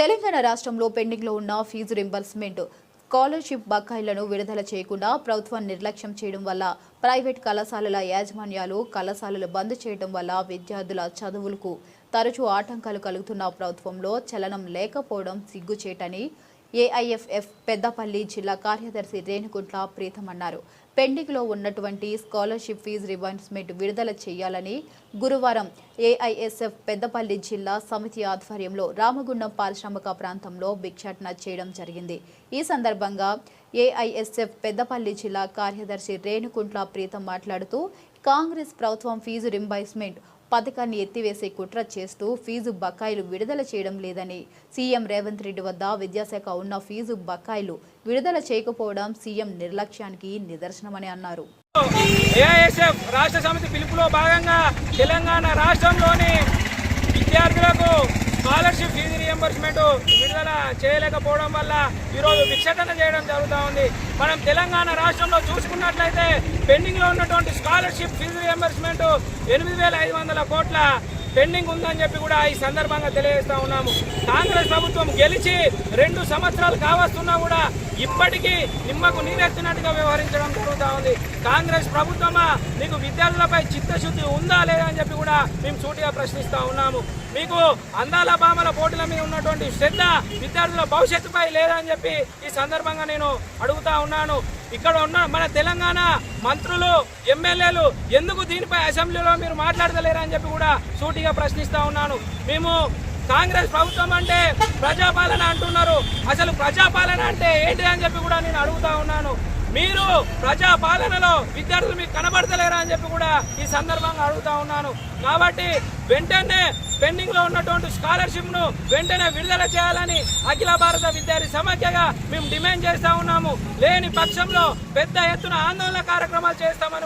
తెలంగాణ రాష్ట్రంలో పెండింగ్లో ఉన్న ఫీజు రింబర్స్మెంట్ స్కాలర్షిప్ బకాయిలను విడుదల చేయకుండా ప్రభుత్వం నిర్లక్ష్యం చేయడం వల్ల ప్రైవేట్ కళాశాలల యాజమాన్యాలు కళాశాలలు బంద్ చేయడం వల్ల విద్యార్థుల చదువులకు తరచూ ఆటంకాలు కలుగుతున్న ప్రభుత్వంలో చలనం లేకపోవడం సిగ్గుచేటని ఏఐఎఫ్ఎఫ్ పెద్దపల్లి జిల్లా కార్యదర్శి రేణుగుంట్ల ప్రీతం అన్నారు పెండింగ్లో ఉన్నటువంటి స్కాలర్షిప్ ఫీజు రివర్స్మెంట్ విడుదల చేయాలని గురువారం ఏఐఎస్ఎఫ్ పెద్దపల్లి జిల్లా సమితి ఆధ్వర్యంలో రామగుండం పారిశ్రామిక ప్రాంతంలో భిక్షాటన చేయడం జరిగింది. ఈ సందర్భంగా ఏఐఎస్ఎఫ్ పెద్దపల్లి జిల్లా కార్యదర్శి రేణుకుంట్ల ప్రీతం మాట్లాడుతూ కాంగ్రెస్ ప్రభుత్వం ఫీజు రింబర్స్మెంట్ పథకాన్ని ఎత్తివేసే కుట్ర చేస్తూ ఫీజు బకాయిలు విడుదల చేయడం లేదని సీఎం రేవంత్ రెడ్డి వద్ద విద్యాశాఖ ఉన్న ఫీజు బకాయిలు విడుదల చేయకపోవడం సీఎం నిర్లక్ష్యానికి నిదర్శనమని అన్నారు. ఏఐఎస్ఎఫ్ రాష్ట్ర సమితి పిలుపులో భాగంగా తెలంగాణ రాష్ట్రంలోని విద్యార్థులకు స్కాలర్షిప్ ఫీజు రియంబర్స్మెంట్ విడుదల చేయలేకపోవడం వల్ల ఈరోజు విక్షటన చేయడం జరుగుతూ ఉంది. మనం తెలంగాణ రాష్ట్రంలో చూసుకున్నట్లయితే పెండింగ్లో ఉన్నటువంటి స్కాలర్షిప్ ఫీజు రియంబర్స్మెంట్ ఎనిమిది వేల ఐదు వందల కోట్ల పెండింగ్ ఉందని చెప్పి కూడా ఈ సందర్భంగా తెలియజేస్తా ఉన్నాము. కాంగ్రెస్ ప్రభుత్వం గెలిచి రెండు సంవత్సరాలు కావస్తున్నా కూడా ఇప్పటికీ నిమ్మకు నీరెత్తినట్టుగా వ్యవహరించడం జరుగుతూ ఉంది. కాంగ్రెస్ ప్రభుత్వమా? మీకు విద్యార్థులపై చిత్తశుద్ధి ఉందా లేదా అని చెప్పి కూడా మేము సూటిగా ప్రశ్నిస్తూ ఉన్నాము. మీకు అందాల బామల పోటీల మీద ఉన్నటువంటి శ్రద్ధ విద్యార్థుల భవిష్యత్తుపై లేదా అని చెప్పి ఈ సందర్భంగా నేను అడుగుతా ఉన్నాను. ఇక్కడ ఉన్న మన తెలంగాణ మంత్రులు ఎమ్మెల్యేలు ఎందుకు దీనిపై అసెంబ్లీలో మీరు మాట్లాడతలేరు అని చెప్పి కూడా సూటిగా ప్రశ్నిస్తూ ఉన్నాను. మేము కాంగ్రెస్ ప్రభుత్వం అంటే ప్రజాపాలన అంటున్నారు. అసలు ప్రజాపాలన అంటే ఏంటి అని చెప్పి కూడా నేను అడుగుతా ఉన్నాను. మీరు ప్రజా పాలనలో విద్యార్థులు మీకు కనబడతలేరా అని చెప్పి కూడా ఈ సందర్భంగా అడుగుతా ఉన్నాను. కాబట్టి వెంటనే పెండింగ్లో ఉన్నటువంటి స్కాలర్షిప్ను వెంటనే విడుదల చేయాలని అఖిల భారత విద్యార్థి సమాఖ్యగా మేము డిమాండ్ చేస్తా ఉన్నాము. లేని పక్షంలో పెద్ద ఎత్తున ఆందోళన కార్యక్రమాలు చేస్తామని